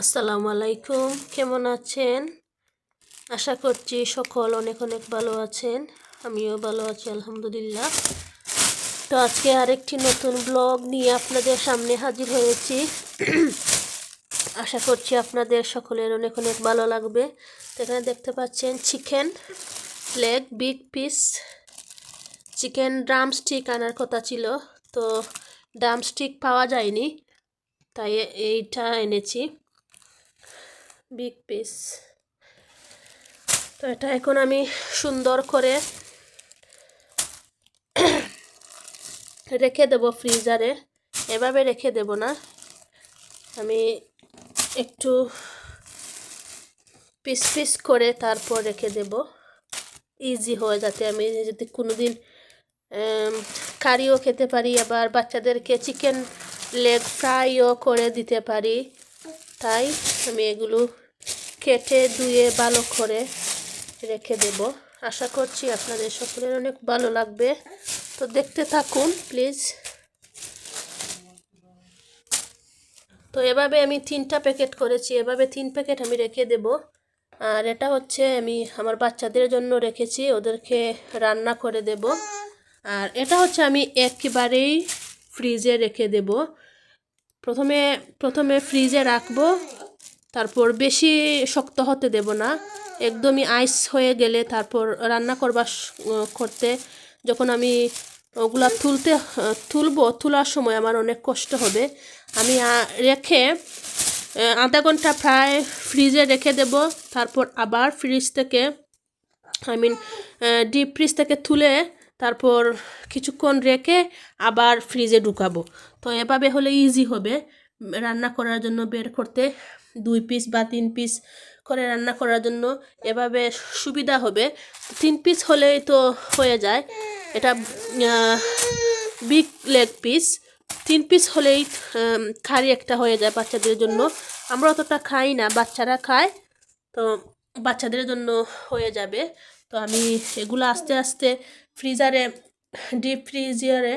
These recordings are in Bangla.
আসসালামু আলাইকুম, কেমন আছেন? আশা করছি সকল অনেক অনেক ভালো আছেন, আমিও ভালো আছি, আলহামদুলিল্লাহ। তো আজকে আরেকটি নতুন ব্লগ নিয়ে আপনাদের সামনে হাজির হয়েছি। আশা করছি আপনাদের সকলের অনেক অনেক ভালো লাগবে। তো এখানে দেখতে পাচ্ছেন chicken leg, big piece. Chicken drumstick আনার কথা ছিল, তো ড্রামস্টিক পাওয়া যায়নি, তাই এইটা এনেছি। বিগ পিস তো এটা এখন আমি সুন্দর করে রেখে দেব ফ্রিজারে। এভাবে রেখে দেব না। আমি একটু পিস পিস করে তারপর রেখে দেব। ইজি হয় যাতে আমি যদি কোনো দিন কারিও খেতে পারি, আবার বাচ্চাদেরকে চিকেন লেগ ফ্রাইও করে দিতে পারি। তাই আমি এগুলো কেটে ধুয়ে ভালো করে রেখে দেব। আশা করছি আপনাদের সকলের অনেক ভালো লাগবে। তো দেখতে থাকুন, প্লিজ। তো এভাবে আমি তিনটা প্যাকেট করেছি। এভাবে তিন প্যাকেট আমি রেখে দেব। আর এটা হচ্ছে আমি আমার বাচ্চাদের জন্য রেখেছি। ওদেরকে রান্না করে দেব। আর এটা হচ্ছে আমি একেবারেই ফ্রিজে রেখে দেব। প্রথমে প্রথমে ফ্রিজে রাখব। তারপর বেশি শক্ত হতে দেব না। একদমই আইস হয়ে গেলে তারপর রান্না করবার করতে যখন আমি ওগুলা তুলতে, তুলবো, তোলার সময় আমার অনেক কষ্ট হবে। আমি রেখে আধা ঘণ্টা প্রায় ফ্রিজে রেখে দেব। তারপর আবার ফ্রিজ থেকে আই মিন ডিপ ফ্রিজ থেকে তুলে তারপর কিছুক্ষণ রেখে আবার ফ্রিজে ঢুকাবো। তো এভাবে হলে ইজি হবে। রান্না করার জন্য বের করতে, দুই পিস বা তিন পিস করে রান্না করার জন্য এভাবে সুবিধা হবে। তিন পিস হলেই তো হয়ে যায়। এটা বিগ লেগ পিস তিন পিস হলেই খারি একটা হয়ে যায় বাচ্চাদের জন্য। আমরা অতটা খাই না, বাচ্চারা খায়, তো বাচ্চাদের জন্য হয়ে যাবে। তো আমি এগুলো আস্তে আস্তে ফ্রিজারে ডিপ ফ্রিজারে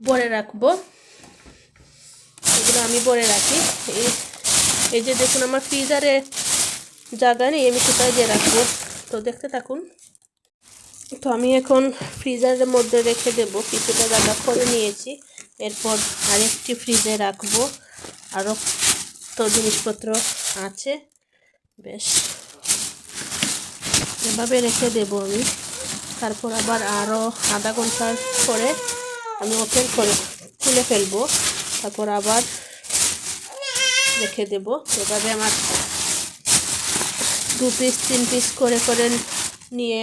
ভরে রাখব। এগুলো আমি ভরে রাখি। এই এই যে দেখুন আমার ফ্রিজারে জায়গা নেই, আমি কোথায় দিয়ে রাখব। তো দেখতে থাকুন। তো আমি এখন ফ্রিজারের মধ্যে রেখে দেব। কিছুটা জায়গা করে নিয়েছি। এরপর আরেকটি ফ্রিজে রাখব। আরও তো জিনিসপত্র আছে। বেশ। এভাবে রেখে দেব আমি। তারপর আবার আরও আধা ঘণ্টার পরে আমি ওপেন করে খুলে ফেলব। তারপর আবার রেখে দেব। এভাবে আমার দু পিস তিন পিস করে করে নিয়ে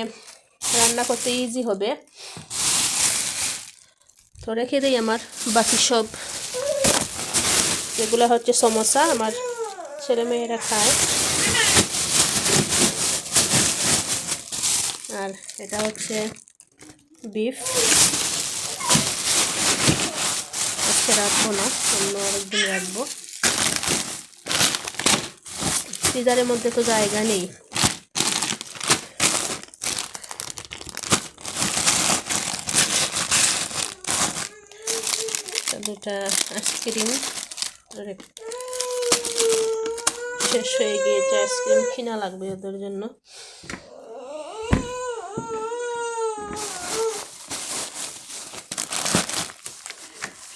রান্না করতে ইজি হবে। তো রেখে দিই আমার বাকি সব। এগুলো হচ্ছে সমোসা আমার ছেলে মেয়েরা খায়। আর এটা হচ্ছে বিফ আজকে রাখব না, অন্য আরেকদিন রাখব। ফ্রিজারের মধ্যে তো জায়গা নেই। দুটা আইসক্রিম। শেষ হয়ে গিয়েছে আইসক্রিম, কিনা লাগবে ওদের জন্য।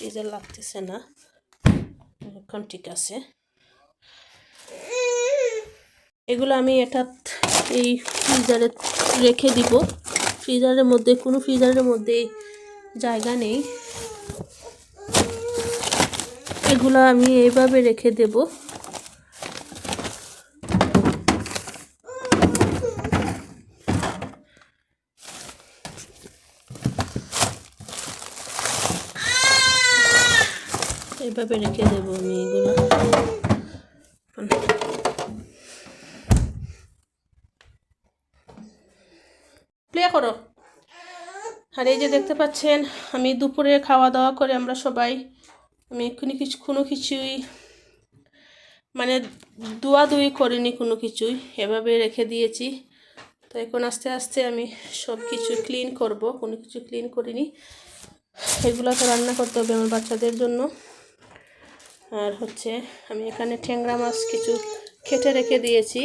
ফ্রিজে লাগতেছে না। এখন ঠিক আছে। এগুলো আমি এটা এই ফ্রিজারে রেখে দিব। ফ্রিজারের মধ্যে, কোনো ফ্রিজারের মধ্যে জায়গা নেই। এগুলো আমি এইভাবে রেখে দেব। এইভাবে রেখে দেবো আমি এগুলো। প্লে করো। আর এই যে দেখতে পাচ্ছেন, আমি দুপুরে খাওয়া দাওয়া করে আমরা সবাই, আমি এক্ষুনি কিছু, কোনো কিছুই মানে দুয়া দুই করিনি কোনো কিছুই, এভাবে রেখে দিয়েছি। তো এখন আস্তে আস্তে আমি সব কিছু ক্লিন করব, কোনো কিছু ক্লিন করিনি। এগুলো তো রান্না করতে হবে আমার বাচ্চাদের জন্য। আর হচ্ছে আমি এখানে ঠ্যাংরা মাছ কিছু খেটে রেখে দিয়েছি।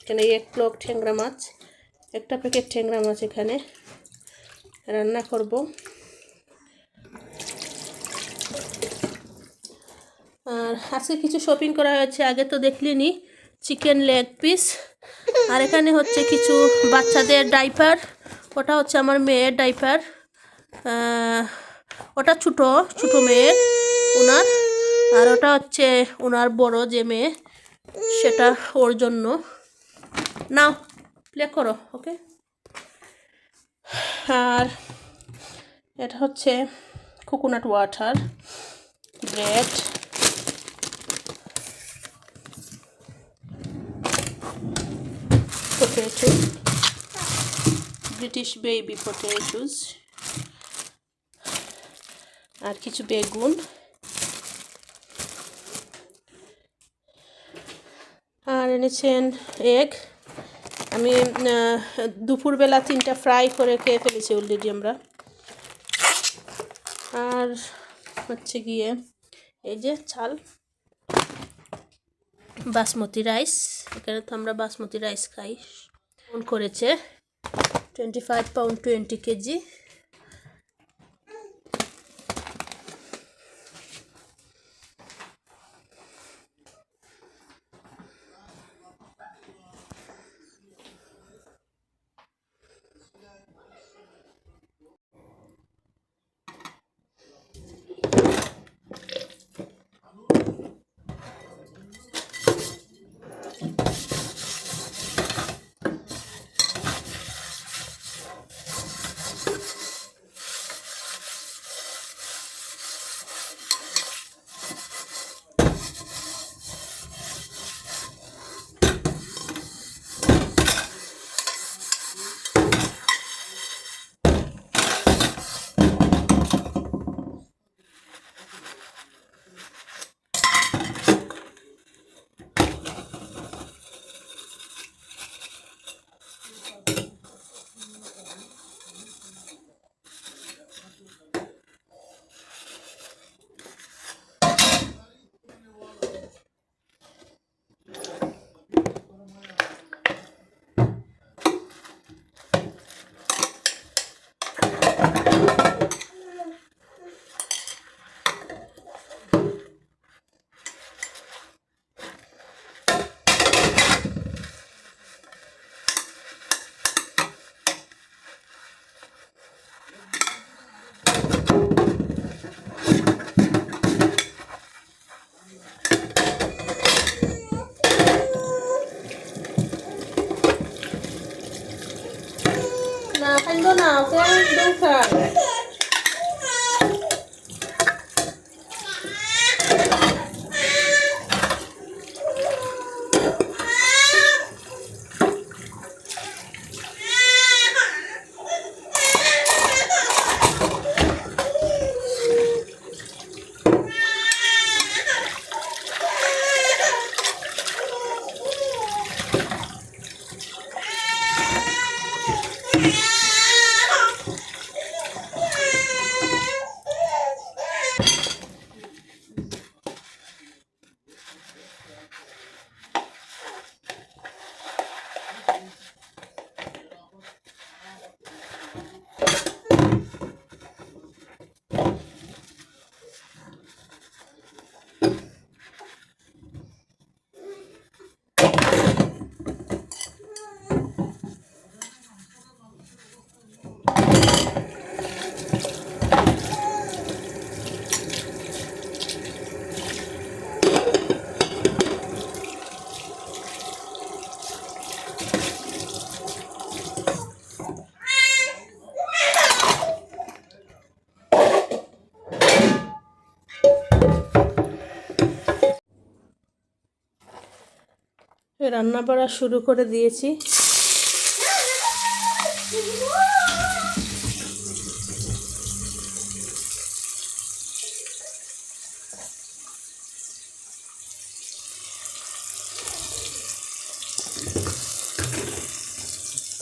এখানে এক প্লক ঠ্যাংরা মাছ, একটা প্যাকেট ঠ্যাংরা মাছ এখানে রান্না করব। আর আজকে কিছু শপিং করা হয়েছে, আগে তো দেখলিনি চিকেন লেগ পিস আর এখানে হচ্ছে কিছু বাচ্চাদের ডাইপার ওটা হচ্ছে আমার মেয়ের ডাইপার ওটা ছোটো ছোটো মেয়ের, ওনার। আর ওটা হচ্ছে ওনার বড় যে মেয়ে, সেটা ওর জন্য। নাও প্লে করো ওকে আর এটা হচ্ছে coconut water bread potato British baby potatoes আর কিছু বেগুন। আর এনেছেন এগ আমি দুপুরবেলা তিনটা ফ্রাই করে খেয়ে ফেলেছি অলরেডি আমরা। আর হচ্ছে গিয়ে এই যে চাল, বাসমতি রাইস এখানে তো আমরা বাসমতি রাইস খাই। ফোন করেছে twenty five pound twenty KG. রান্না করা শুরু করে দিয়েছি।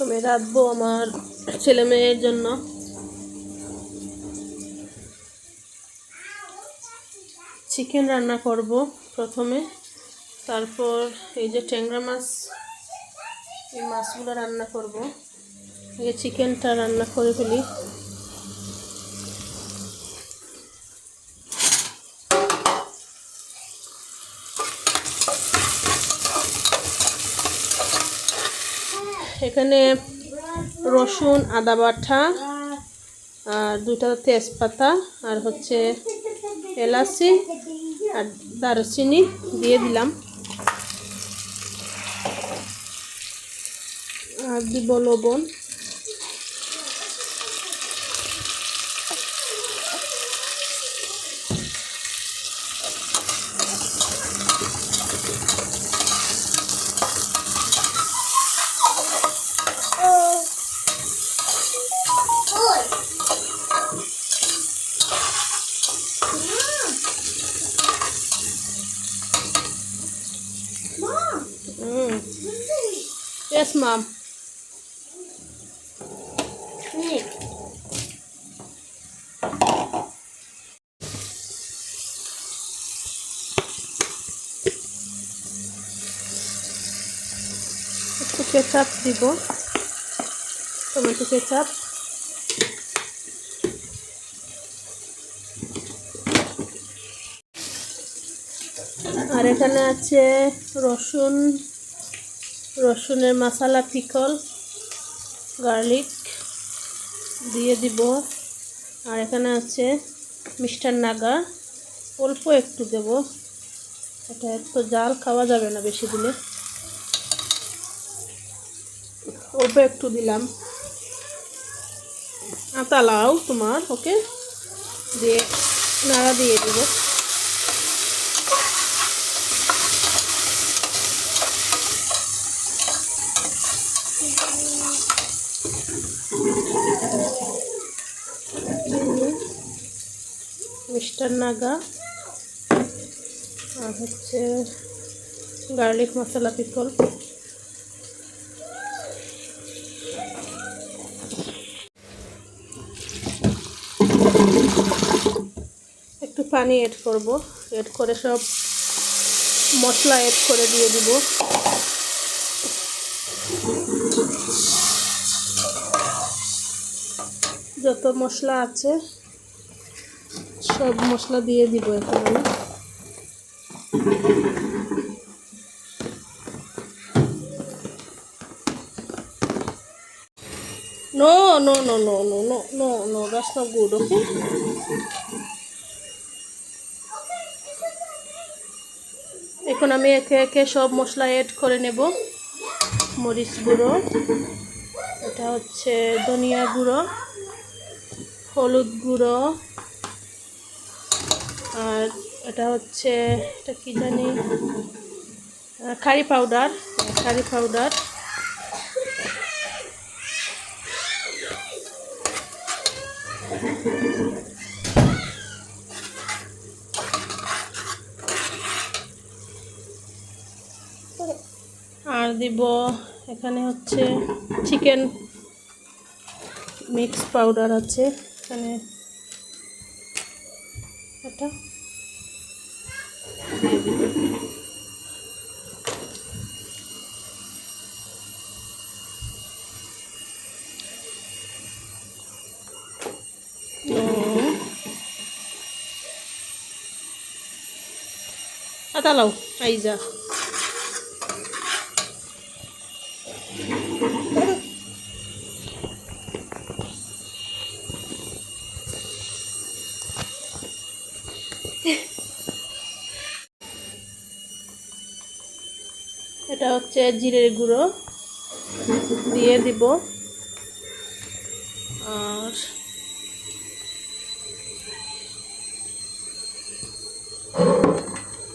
আমি রাখব আমার ছেলে মেয়ের জন্য। চিকেন রান্না করব প্রথমে। তারপর এই যে ট্যাংরা মাছ, এই মাছগুলো রান্না করব। এই যে চিকেনটা রান্না করে ফেলি। এখানে রসুন, আদা বাটা আর দুটা তেজপাতা আর হচ্ছে এলাচি আর দারুচিনি দিয়ে দিলাম। দিব লবণ Mm. Yes, mom. কেচাপ দিব। টমেটো কেচাপ আর এখানে আছে রসুন। রসুনের মশলা পিকল, গার্লিক দিয়ে দিব। আর এখানে আছে মিষ্টার নাগা। অল্প একটু দেব। এটা এত জাল খাওয়া যাবে না বেশি দিলে অল্প একটু দিলাম। আতা লাউ তোমার, ওকে? দিয়ে নাড়া দিয়ে দেবো। মিস্টার নাগা। আর হচ্ছে গার্লিক মশলা পিকল একটু পানি এড করব। এড করে সব মশলা এড করে দিয়ে দিব। যত মশলা আছে সব মশলা দিয়ে দিব এখন No, no, no, no, no, no, no, no, that's not good, okay? এখন আমি একে একে সব মশলা এড করে নেব। মরিচ গুঁড়ো, এটা হচ্ছে ধনিয়া গুঁড়ো, হলুদ গুঁড়ো, আর এটা হচ্ছে, এটা কী জানি খারি পাউডার খারি পাউডার আর দিব। এখানে হচ্ছে চিকেন মিক্স পাউডার আছে। এখানে এটা। আতালাও আইজা। এটা হচ্ছে জিরের গুঁড়ো। দিয়ে দিব। আর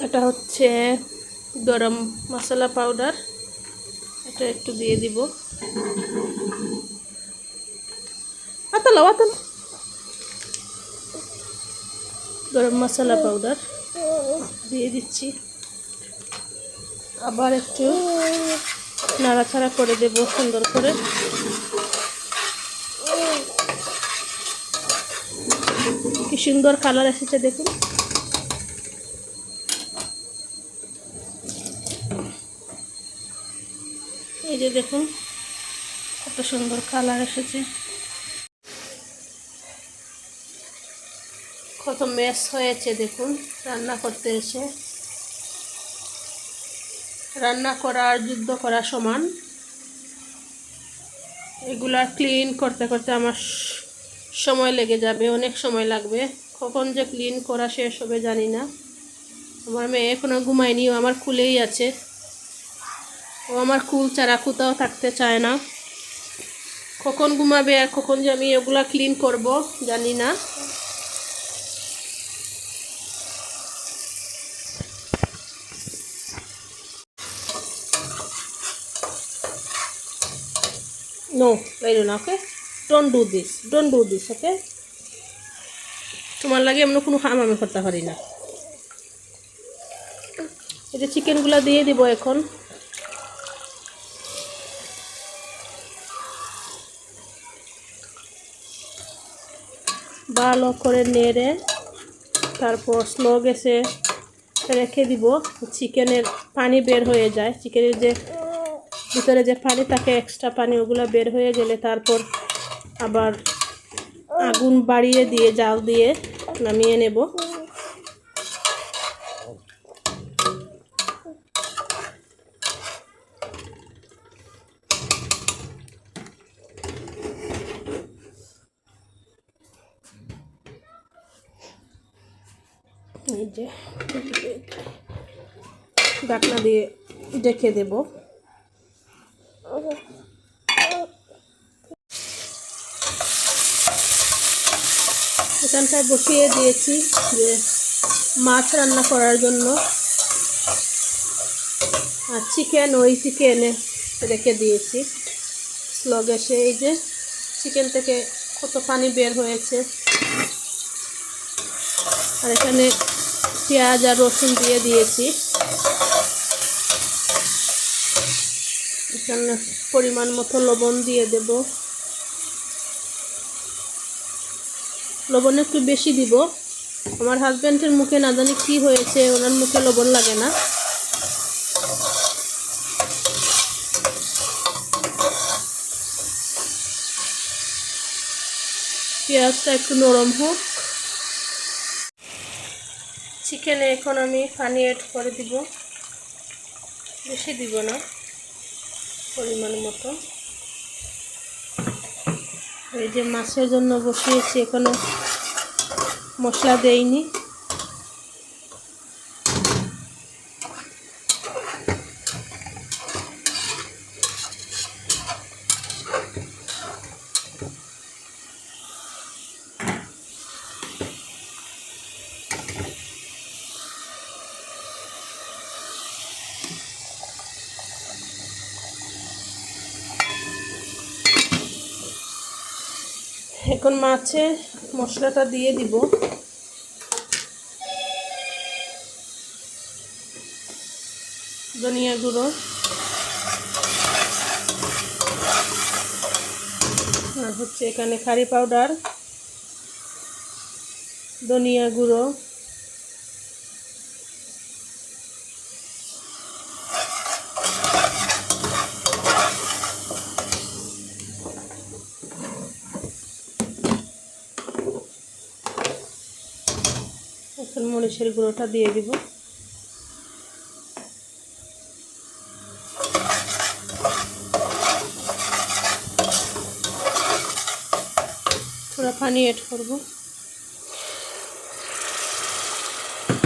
এটা হচ্ছে গরম মশলা পাউডার। এটা একটু দিয়ে দিব। আতালো আতালো। গরম মশলা পাউডার। দিয়ে দিচ্ছি। আবার একটু নাড়াছাড়া করে দেব সুন্দর করে। কি সুন্দর কালার এসেছে দেখুন। এই যে দেখুন, কত সুন্দর কালার এসেছে। কত মেস হয়েছে দেখুন, রান্না করতে এসে। রান্না করা আর যুদ্ধ করা সমান। এগুলা ক্লিন করতে করতে আমার সময় লেগে যাবে, অনেক সময় লাগবে। কখন যে ক্লিন করা শেষ হবে জানি না। আমার মেয়ে এখনও ঘুমায়নি, ও আমার কুলেই আছে। ও আমার কুল ছাড়া কোথাও থাকতে চায় না। কখন ঘুমাবে আর কখন যে আমি এগুলা ক্লিন করব জানি না। No, Lailuna, okay? Don't do this. Don't do this, okay? তোমার লাগে এমন কোনো কাম আমি করতে পারি না যে চিকেনগুলো দিয়ে দিব এখন ভালো করে নেড়ে তারপর স্লো গ্যাসে রেখে দিব চিকেনের পানি বের হয়ে যায় চিকেনের যে ভিতরে যে পানি থাকে এক্সট্রা পানি, ওগুলো বের হয়ে গেলে তারপর আবার আগুন বাড়িয়ে দিয়ে, জাল দিয়ে নামিয়ে নেব। ঢাকনা দিয়ে ডেকে দেবো। এখানটায় বসিয়ে দিয়েছি যে মাছ রান্না করার জন্য। আর চিকেন ওই চিকেনে রেখে দিয়েছি। স্লো গ্যাসে এই যে চিকেন থেকে কত পানি বের হয়েছে। আর এখানে পেঁয়াজ আর রসুন দিয়ে দিয়েছি। এখানে পরিমাণ মতো লবণ দিয়ে দেব। লবণ একটু বেশি দিব। আমার হাজব্যান্ডের মুখে না জানি কী হয়েছে, ওনার মুখে লবণ লাগে না। পেঁয়াজটা একটু নরম হোক। চিকেনে এখন আমি পানি অ্যাড করে দিব। বেশি দিব না, পরিমাণ মতো। এই যে মাছের জন্য বসিয়েছি এখনও। মশলা দেইনি। এখন মাছে মশলাটা দিয়ে দিব। ধনিয়া গুঁড়ো। আর হচ্ছে এখানে কারি পাউডার। ধনিয়া গুঁড়ো। এখন গুঁড়োটা দিয়ে দিব। থোড়া পানি এড করব।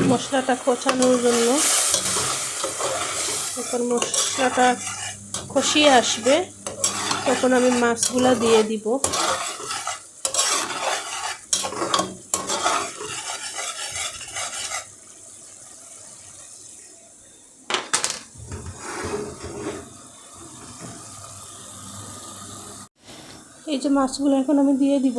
মশলাটা কষানোর জন্য। এখন মশলাটা কষিয়ে আসবে, তখন আমি মাছগুলা দিয়ে দিব। এই যে মাছগুলো এখন আমি দিয়ে দিব।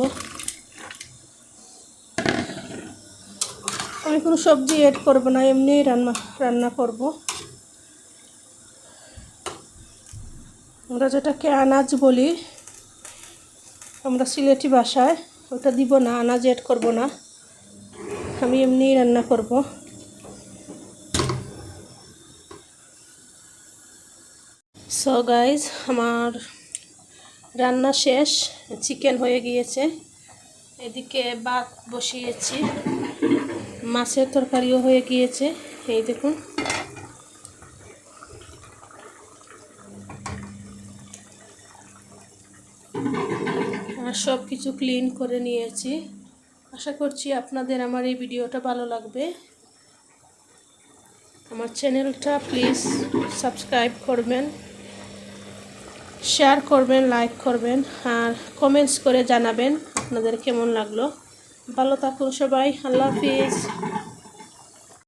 আমি কোনো সবজি অ্যাড করব না এমনি রান্না রান্না করব। আমরা যেটাকে আনাজ বলি, আমরা সিলেটি বাসায় ওটা দিব না, আনাজ অ্যাড করব না। আমি এমনিই রান্না করব। সো গাইজ আমার রান্না শেষ চিকেন হয়ে গিয়েছে। এদিকে ভাত বসিয়েছি। মাছের তরকারিও হয়ে গিয়েছে। এই দেখুন। আর সব কিছু ক্লিন করে নিয়েছি। আশা করছি আপনাদের আমার এই ভিডিওটা ভালো লাগবে। আমার চ্যানেলটা প্লিজ সাবস্ক্রাইব করবেন। শেয়ার করবেন লাইক করবেন আর কমেন্টস করে জানাবেন আপনাদের কেমন লাগল। ভালো থাকুন সবাই, আল্লাহ হাফিজ।